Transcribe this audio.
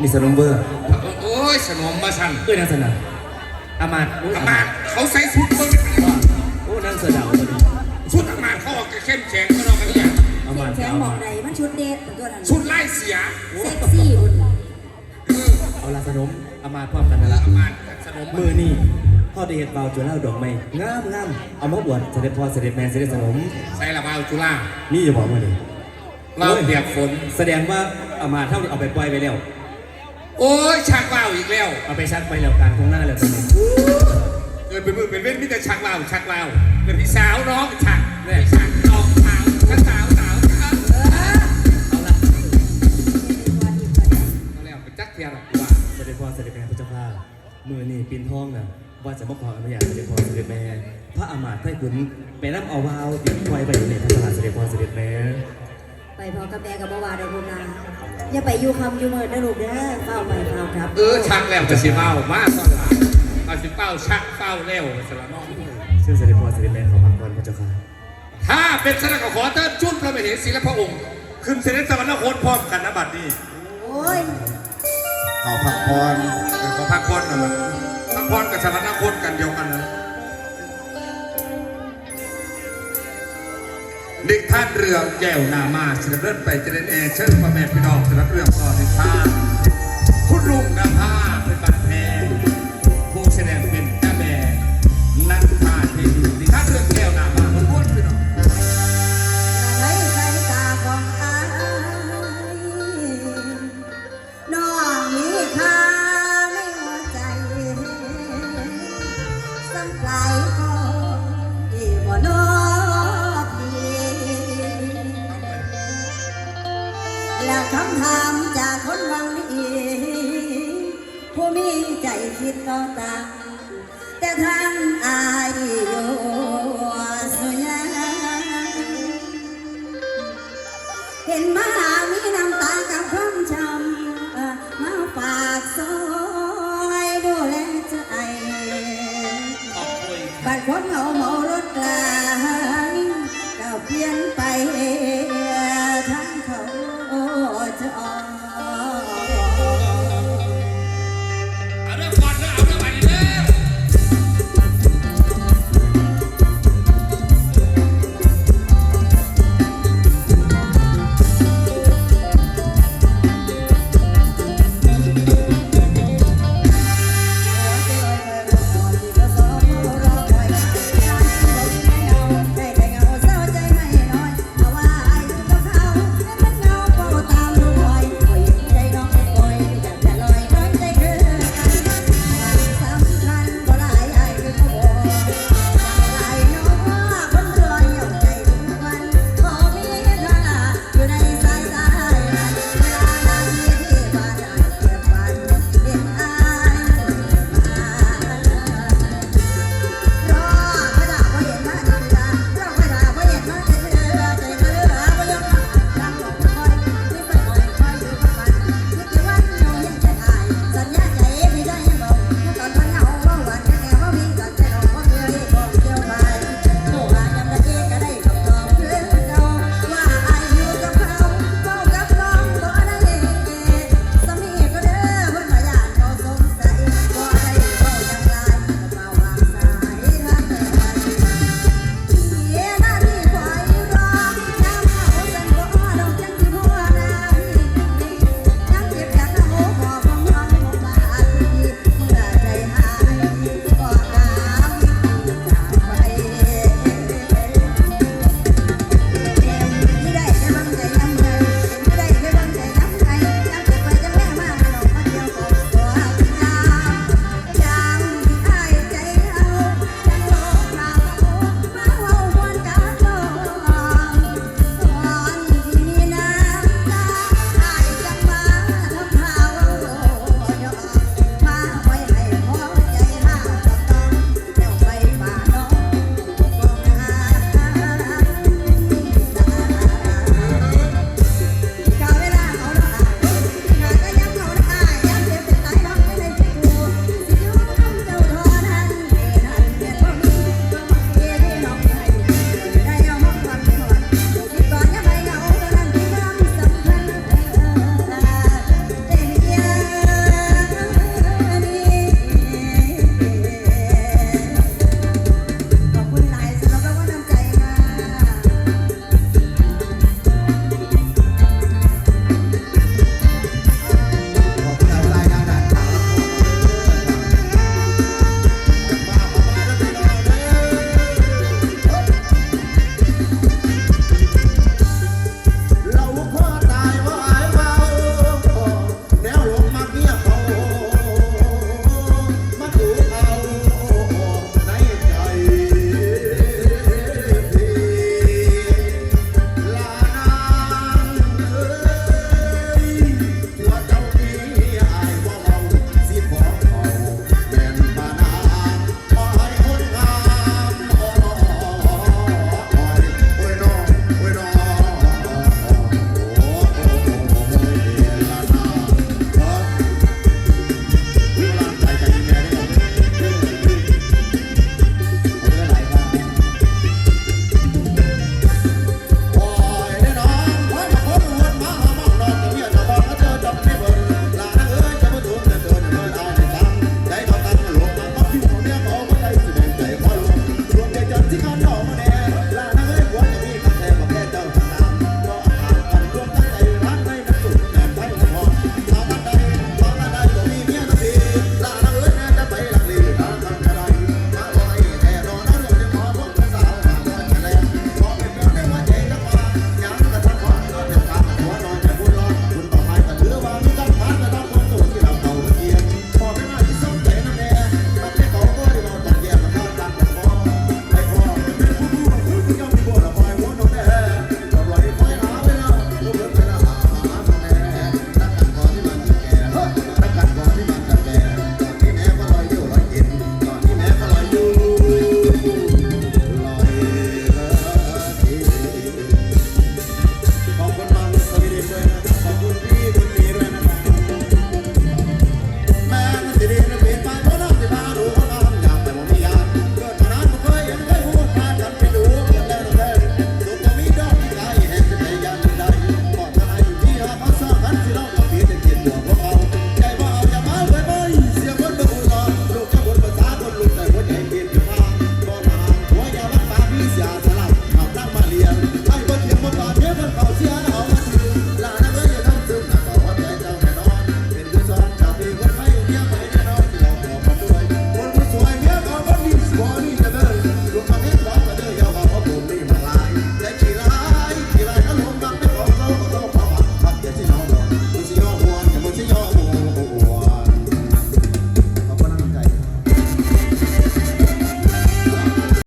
นี่สนมเบอร์โอ้ยสนมมาสั่นเอ้ยนางสนาอามาดโอ้ยอามาตย์เขาใส่ชุดเบิ้งโอ้นางเสือดาวตัวนี้ชุดอามาตย์เขาออกเข้มแข็งก็นอกกันอย่างอามาดแข็งเอาบอมากใดมันชุดเดทเป็นตัวนั้นชุดไล่เสียเซ็กซี่อุ่นเอาละสนมอามาดพร้อมกันนั่นละอามาตย์สนมมือนี่พ่อได้เห็ดเบาจุฬาดอกไม้งามงามเอามาบวชเสด็จพ่อเสด็จแม่เสด็จสนมใส่ละเบาจุฬานี่จะบอกว่าเลยเราเปียกฝนแสดงว่าอามาดเท่าที่เอาไปปล่อยไปแล้ว โอ้ยชักว่าวอีกแล้ว เอาไปชักไปแล้วกลารทงหน้าแล้วตอนนี้เกิดเป็นมือเป็นเว้นมิแต่ชักว่าวชักว่าวเป็นพี่สาวน้องชักเนี่ยชักน้องสาวชักสาวสาวชักเอาละเอาแล้วไปจักเทียนหรอกว่า เสด็จพ่อเสด็จแม่พระเจ้าข้ามือนี่ปีนท้องน่ะว่าจะมาขออนุญาตเสด็จพ่อเสด็จแม่ พระอามาตย์ไพ่ขุนไปรับเอาวาวติดปล่อยไปอยู่ในพระบาทเสด็จพ่อเสด็จแม่ ไปพอกับแม่กับบ่าวาได้ลูกนะอย่าไปอยู่คำอยู่เมินนะลูกเด้อเฝ้าไปเฝ้าครับเออชักแล้วจะสิเฝ้ามากก็หลายเอาสิเฝ้าชักเฝ้าเร็วสละน้องซึ่งเสด็จพ่อเสด็จแม่ขอพักผ่อนพระเจ้าค่ะถ้าเป็นสนกขอเติมจุนพระมเหสีและพระองค์ ขึ้นเสด็จสวรรคตพร้อมกันนะบัดนี้โอ้ยเขาพักพรเขาพักพรนะมันพักพรกับสวรรคตกันเดียวกันนะ นิทานเรื่องแก้วนามาสิริเลิศไปเจริญเอเชิญพ่อแม่พี่น้องสำหรับเรื่องต่อนิทาน คิดน้องตามแต่ทั้งอาย